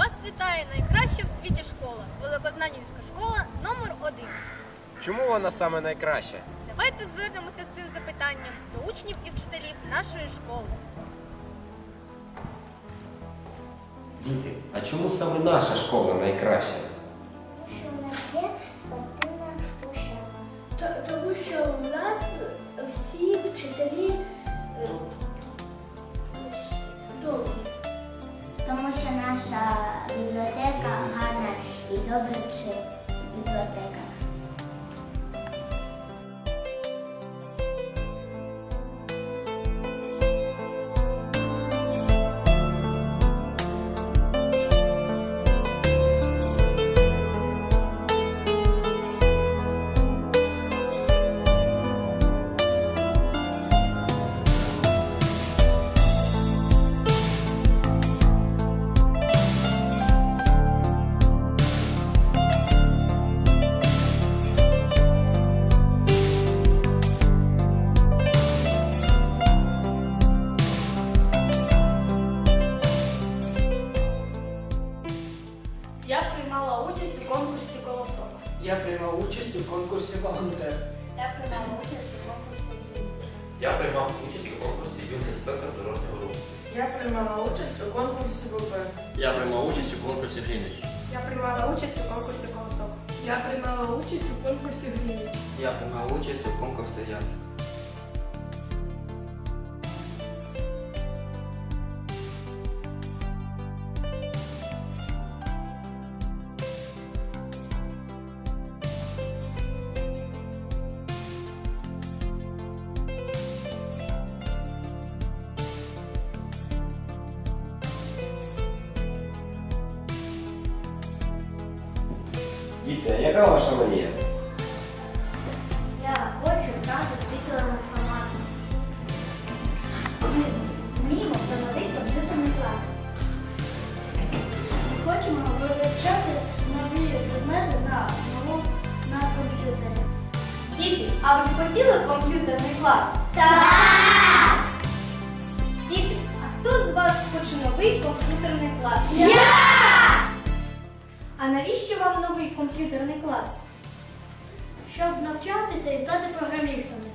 Вас вітає найкраща в світі школа Великознам'янська школа номер 1 Чому вона саме найкраща? Давайте звернемося з цим запитанням до учнів і вчителів нашої школи. Діти, а чому саме наша школа найкраща? Тому що у нас є спортивна площадка. Тому що у нас всі вчителі dobry przy bibliotekach. Я приймав участь у конкурсі волонтер. Я приймав участь у конкурсі «Юний». Я приймав участь у конкурсі юний інспектор дорожнього руху. Я приймала участь у конкурсі ВП. Я приймав участь у конкурсі Грінвіч. Я приймала участь у конкурсі колосок. Я приймала участь у конкурсі Гріні. Я приймав участь у конкурсі яд. Діти, яка ваша мрія? Я хочу стати вчителем інформатики. Ми вміємо встановити комп'ютерний клас. Ми Хочемо вивчати нові предмети на, нову- на комп'ютері. Діти, а ви хотіли комп'ютерний клас? Так! Діти, а хто з вас хоче новий комп'ютерний клас? Навіщо вам новий комп'ютерний клас? Щоб навчатися і стати програмістами.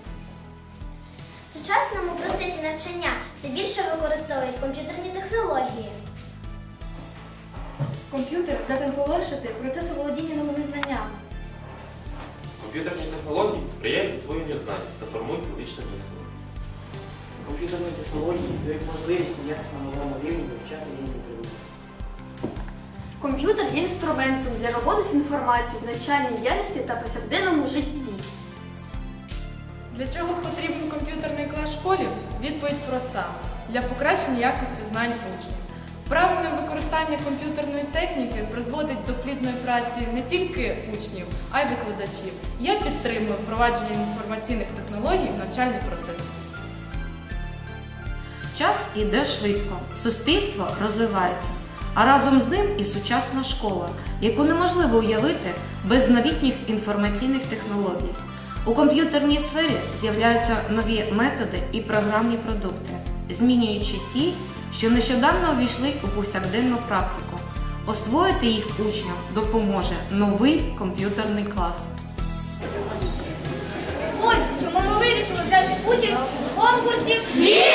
В сучасному процесі навчання все більше використовують комп'ютерні технології. Комп'ютер здатен полегшити процес володіння новими знаннями. Комп'ютерні технології сприяють засвоєнню знань та формують логічне мислення. Комп'ютерні технології дають можливість на якісно новому рівні вивчати різні предмети. Комп'ютер є інструментом для роботи з інформацією в навчальній діяльності та повсякденному житті. Для чого потрібен комп'ютерний клас в школі? Відповідь проста: для покращення якості знань учнів. Правильне використання комп'ютерної техніки призводить до плідної праці не тільки учнів, а й викладачів. Я підтримую впровадження інформаційних технологій в навчальний процес. Час іде швидко, суспільство розвивається, а разом з ним і сучасна школа, яку неможливо уявити без новітніх інформаційних технологій. У комп'ютерній сфері з'являються нові методи і програмні продукти, змінюючи ті, що нещодавно увійшли у повсякденну практику. Освоїти їх учням допоможе новий комп'ютерний клас. Ось чому ми вирішили взяти участь у конкурсі «Ігри